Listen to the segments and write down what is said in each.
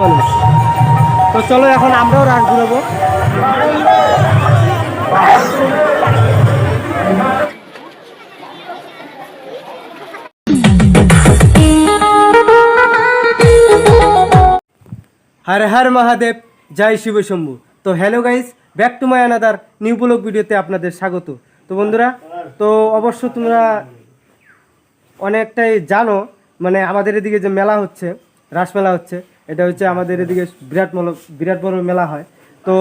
মানুষ। তো চলো এখন আমরাও রাস ঘুরাবো। হর হর মহাদেব, জয় শিব শম্ভু। তো hello guys back to my another new blog ভিডিওতে আপনাদের স্বাগত। তো বন্ধুরা, তো অবশ্য তোমরা অনেকটাই জানো মানে আমাদের এদিকে যে মেলা হচ্ছে, রাসমেলা হচ্ছে এটা হচ্ছে আমাদের এদিকে বিরাট মল বিরাট বড় মেলা হয়। তো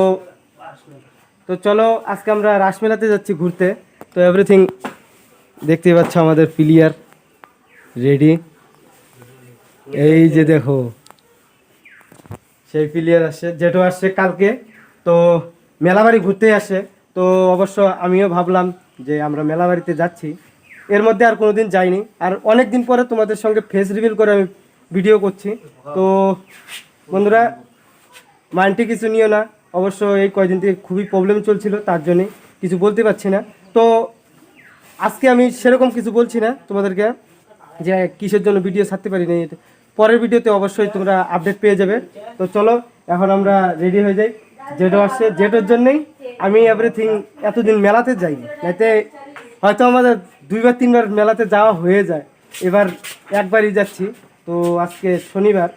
তো চলো, আজকে আমরা রাসমেলাতে যাচ্ছি ঘুরতে। তো এভরিথিং দেখতেই পাচ্ছ আমাদের প্লেয়ার রেডি। এই যে দেখো, সেই প্লেয়ার আসছে যেটা আসছে কালকে। তো মেলাবাড়ি ঘুরতেই আসে। তো অবশ্য আমিও ভাবলাম যে আমরা মেলাবাড়িতে যাচ্ছি। এর মধ্যে আর কোনো দিন যাইনি। আর অনেক দিন পরে তোমাদের সঙ্গে ফেস রিভিল করে আমি ভিডিও করছি। তো বন্ধুরা, মাইন্ডে কিছু নিও না। অবশ্য এই কয়দিন থেকে খুবই প্রবলেম চলছিল, তার জন্যে কিছু বলতে পারছি না। তো আজকে আমি সেরকম কিছু বলছি না তোমাদেরকে, যে কিসের জন্য ভিডিও ছাড়তে পারি নাই পরের ভিডিওতে অবশ্যই তোমরা আপডেট পেয়ে যাবে। তো চলো, এখন আমরা রেডি হয়ে যাই। যেটা আসছে। যেটার জন্যেই আমি এভরিথিং এতদিন মেলাতে যাই যাতে হয়তো আমাদের দুইবার, তিনবার মেলাতে যাওয়া হয়ে যায়। এবার একবারই যাচ্ছি। তো আজকে শনিবার,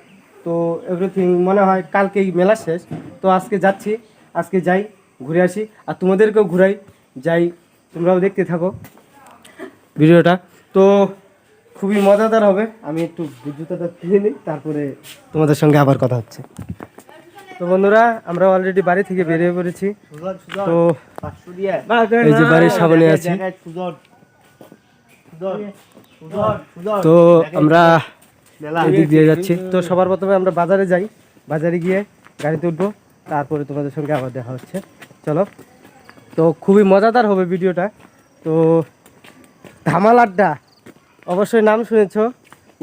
তো এভরিথিং মনে হয় কালকেই মেলা শেষ। তো আজকে যাচ্ছি, আজকে যাই, ঘুরে আসি। আর তোমাদেরকেও ঘুরাই, যাই, তোমরাও দেখতে থাকো ভিডিওটা। তো খুবই মজাদার হবে, আমি একটু জুতাটা খুলে নিই, তারপরে তোমাদের সঙ্গে আবার কথা হচ্ছে। তো বন্ধুরা, আমরা অলরেডি বাড়ি থেকে বেরিয়ে পড়েছি। তো এই যে বাড়ির সামনে আছি। তো আমরা দিয়ে যাচ্ছি। তো সবার প্রথমে আমরা বাজারে যাই। বাজারে গিয়ে গাড়িতে উঠবো। তারপরে তোমাদের সঙ্গে আবার দেখা হচ্ছে। চলো। তো খুবই মজাদার হবে ভিডিওটা। তো ধামাল আড্ডা। অবশ্যই নাম শুনেছ।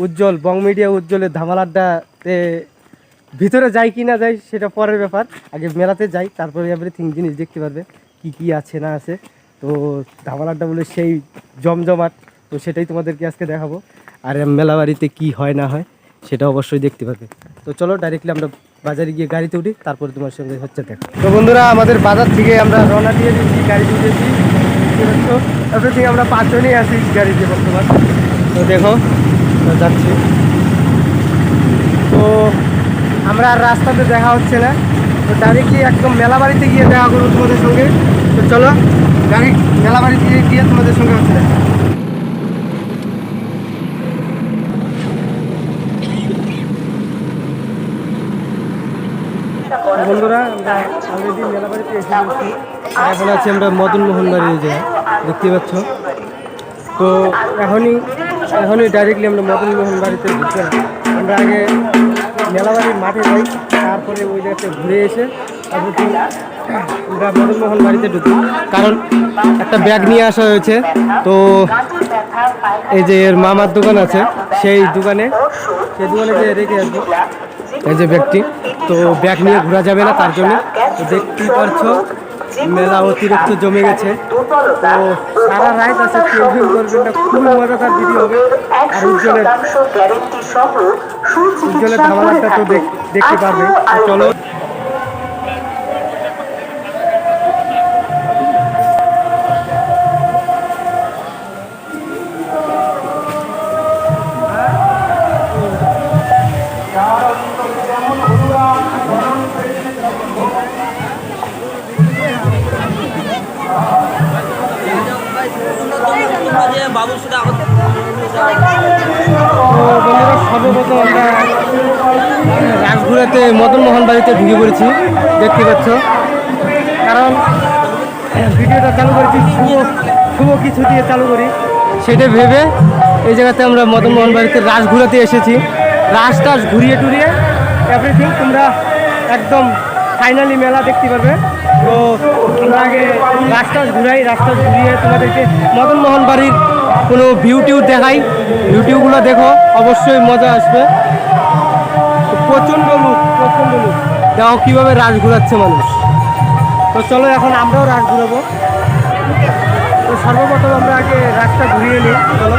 উজ্জ্বল, বং মিডিয়া উজ্জ্বলের ধামাল আড্ডাতে ভিতরে যাই কি না যাই, সেটা পরের ব্যাপার। আগে মেলাতে যাই, তারপরে এভরিথিং জিনিস দেখতে পারবে, কি কি আছে না আছে। তো ধামাল আড্ডা বলে সেই জমজমাট, তো সেটাই তোমাদেরকে আজকে দেখাবো। আর মেলা বাড়িতে কী হয় না হয়, সেটা অবশ্যই দেখতে পাবে। তো চলো ডাইরেক্টলি আমরা বাজারে গিয়ে গাড়িতে উঠি, তারপরে তোমার সঙ্গে হচ্ছে দেখা। তো বন্ধুরা, আমাদের বাজার থেকে আমরা রওনা দিয়ে দিচ্ছি গাড়িতে উঠেছি এভরিথিং আমরা পাঁচজনই আছি গাড়িতে বর্তমান। তো দেখো যাচ্ছি। তো আমরা আর রাস্তাতে দেখা হচ্ছে না। তো ডাইরেক্টলি একদম মেলা বাড়িতে গিয়ে দেখা করব তোমাদের সঙ্গে। তো চলো গাড়ি মেলা বাড়িতে গিয়ে তোমাদের সঙ্গে হচ্ছে বন্ধুরা আমরা অলরেডি মেলা বাড়িতে এসে আর এখন আছি আমরা মদন মোহন বাড়ির জায়গায় দেখতে পাচ্ছ। তো এখনই এখনই ডাইরেক্টলি আমরা মদন মোহন বাড়িতে আমরা আগে মেলাবাড়ির মাঠে যাই তারপরে ওই জায়গাতে ঘুরে এসে আমরা মদন মোহন বাড়িতে ঢুকি। কারণ একটা ব্যাগ নিয়ে আসা হয়েছে তো এই যে এর মামার দোকান আছে সেই দোকানে সেই দোকানে যে রেখে আসব। এই যে ব্যাগটি তো ব্যাগ নিয়ে ঘোরা যাবে না তার জন্য। দেখতে দেখতেই পারছ, মেলা অতিরিক্ত জমে গেছে। তো সারা রাইট আছে কেউ করবেন না খুবই মজাদার ভিডিও হবে। আর উজ্জ্বলের উজ্জ্বলের ধামালাটা তো দেখ- দেখতে পারবে। চলো। বন্ধুরা সর্বপ্রথম আমরা রাজঘুরাতে মদন মোহন বাড়িতে ঢুকে পড়েছি, দেখতে পাচ্ছ। কারণ ভিডিওটা চালু করেছি শুভ শুভ কিছু দিয়ে চালু করি? সেটা ভেবে এই জায়গাতে আমরা মদন মোহন বাড়িতে রাস ঘুরাতে এসেছি। রাস টাস ঘুরিয়ে টুরিয়ে এভরিথিং তোমরা একদম ফাইনালি মেলা দেখতে পাবে তো আমরা আগে রাস্তাস ঘুরাই রাস্তাস ঘুরিয়ে তোমাদেরকে মদন মোহন বাড়ির কোনো ভিউ টিউ দেখাই। ভিউ টিউগুলো দেখো, অবশ্যই মজা আসবে। প্রচণ্ড লুক প্রচণ্ড লুক দেখো কীভাবে রাস ঘুরাচ্ছে মানুষ। তো চলো এখন আমরাও রাস ঘুরাবো। তো সর্বপ্রথম আমরা আগে রাস্তা ঘুরিয়ে নিই, চলো।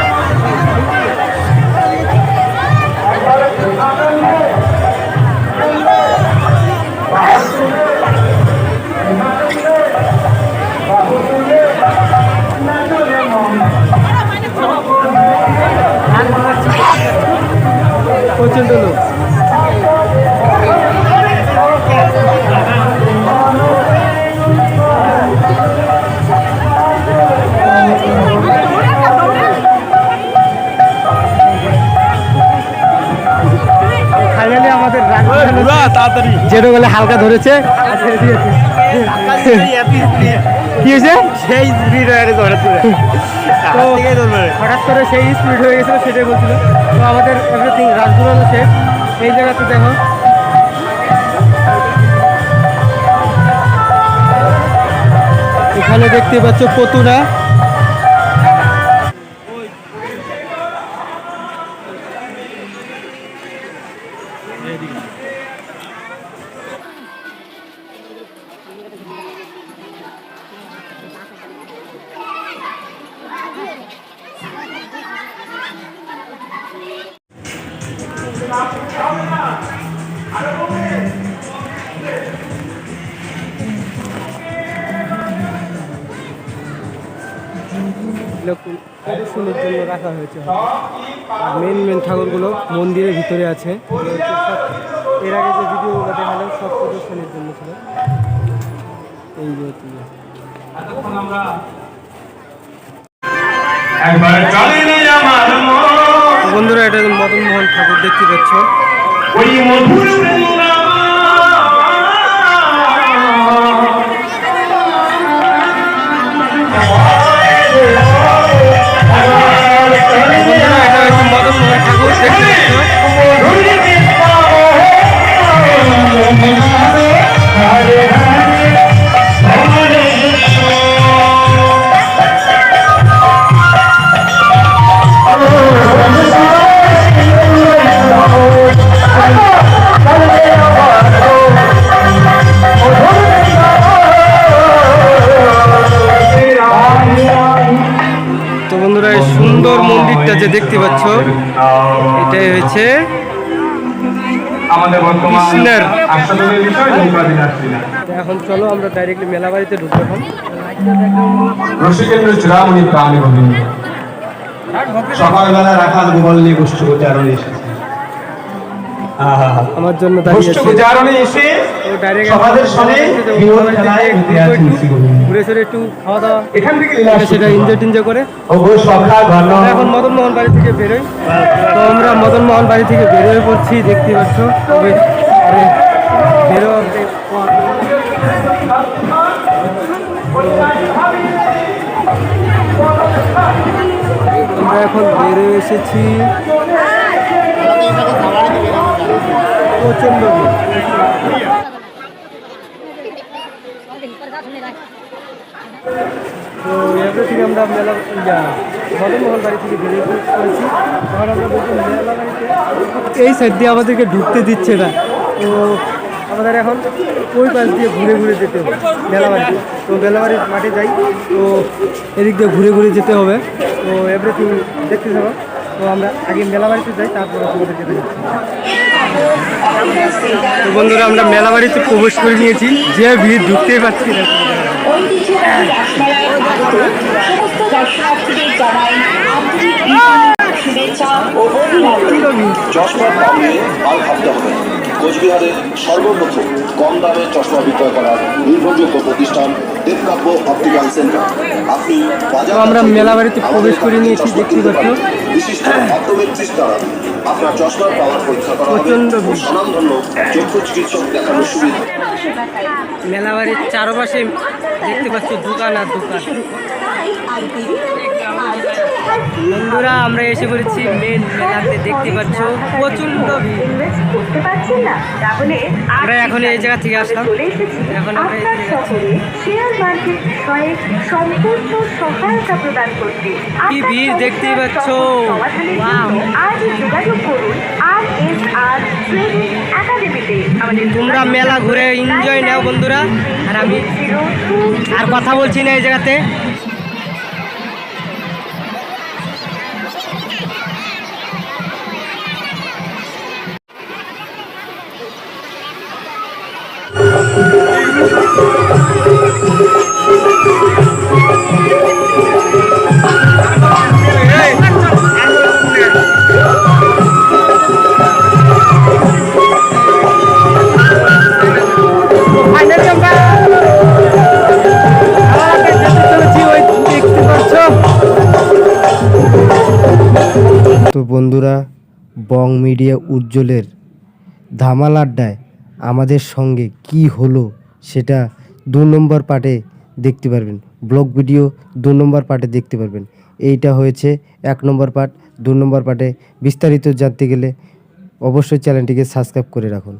তাড়াতাড়ি। যেটা বলে হালকা ধরেছে। কি হয়েছে? সেই স্পিড হয়ে গেছে হঠাৎ করে হঠাৎ করে সেই স্পিড হয়ে গেছিল সেটাই বলছিল। তো আমাদের এভরিথিং রাজগুলো শেষ। এই জায়গাতে দেখো। এখানে দেখতে পাচ্ছ কতুরা প্রদর্শনের জন্য রাখা হয়েছে। আর মেন মেন ঠাকুরগুলো মন্দিরের ভিতরে আছে। এগুলো এর আগে যে ভিডিওগুলো দেখালাম সব প্রদর্শনের জন্য ছিল। এই যে বন্ধুরা এটা মদন মোহন ঠাকুর দেখতে পাচ্ছ। সুন্দর মন্দিরটা যে দেখতে পাচ্ছ এটাই কৃষ্ণের। তো এখন চলো আমরা ডাইরেক্টলি মেলা বাড়িতে ঢুকবো এখন। রসিকেন্দ্র চূড়ামণি প্রাণী গোবিন্দ সকালবেলা রাখাল গোপাল নিয়ে গোষ্ঠ গোচারণে এসেছে। আমার জন্য দাঁড়িয়েছে গোচারণে এসে সমাজের সঙ্গে ঘুরে ফিরে একটু খাওয়া দাওয়া সেটা এনজয় টেনজয় করে। এখন মদন মোহন বাড়ি থেকে বেরোই। তো আমরা মদন মোহন বাড়ি থেকে বেরোয় পড়ছি দেখতে পাচ্ছ। বেরো আমরা এখন বেরোয় এসেছি। প্রচণ্ড তো এভরিথিং আমরা মেলা ইয়া মদন মোহন বাড়ি থেকে বেরিয়ে তখন আমরা বলছি মেলা বাড়িতে এই সাইড দিয়ে আমাদেরকে ঢুকতে দিচ্ছে না। তো আমাদের এখন ওই পাশ দিয়ে ঘুরে ঘুরে যেতে হবে মেলাবাড়িতে তো মেলাবাড়ির মাঠে যাই, তো এদিক দিয়ে ঘুরে ঘুরে যেতে হবে। তো এভরিথিং দেখতে যাব তো আমরা আগে মেলাবাড়িতে যাই, তারপরে তোমাদেরকে দেখাচ্ছি তো বন্ধুরা, আমরা মেলা বাড়িতে প্রবেশ করে নিয়েছি যে ভিড় ঢুকতেই পারছি না চশমা আর ভাবতে হবে। কোচবিহারের সর্বপ্রথম কম দামে চশমা বিক্রয় করার নির্ভরযোগ্য প্রতিষ্ঠান দেবকাব্য অপটিক্যাল সেন্টার। আপনি বাজার আমরা থেকে মেলাবাড়িতে প্রবেশ করে নিয়েছি, দেখতেই পাচ্ছ। বিশিষ্ট অপটোমেট্রিস্ট দ্বারা আপনার চশমার পাওয়ার পরীক্ষা করা হবে। স্বনামধন্য চক্ষু চিকিৎসক দেখানোর সুবিধা। মেলাবাড়ির চারপাশে দেখতে পাচ্ছ দোকান আর দোকান। বন্ধুরা, আমরা এসে পড়েছি মেন মেলাতে, দেখতে পাচ্ছ প্রচণ্ড আমরা এখন এই জায়গা থেকে আসলাম। এখন আপনার ভিড় দেখতেই পাচ্ছ। তোমরা মেলা ঘুরে এনজয় নাও, বন্ধুরা। আর আমি- আর কথা বলছি না এই জায়গাতে। তো বন্ধুরা, বং মিডিয়া উজ্জ্বলের ধামাল আড্ডায় আমাদের সঙ্গে কি হলো সেটা দু নম্বর পার্টে দেখতে পারবেন। ব্লগ ভিডিও দু নম্বর পার্টে দেখতে পারবেন। এইটা হয়েছে এক নম্বর পার্ট। দু নম্বর পার্টে বিস্তারিত জানতে গেলে অবশ্যই চ্যানেলটিকে সাবস্ক্রাইব করে রাখুন।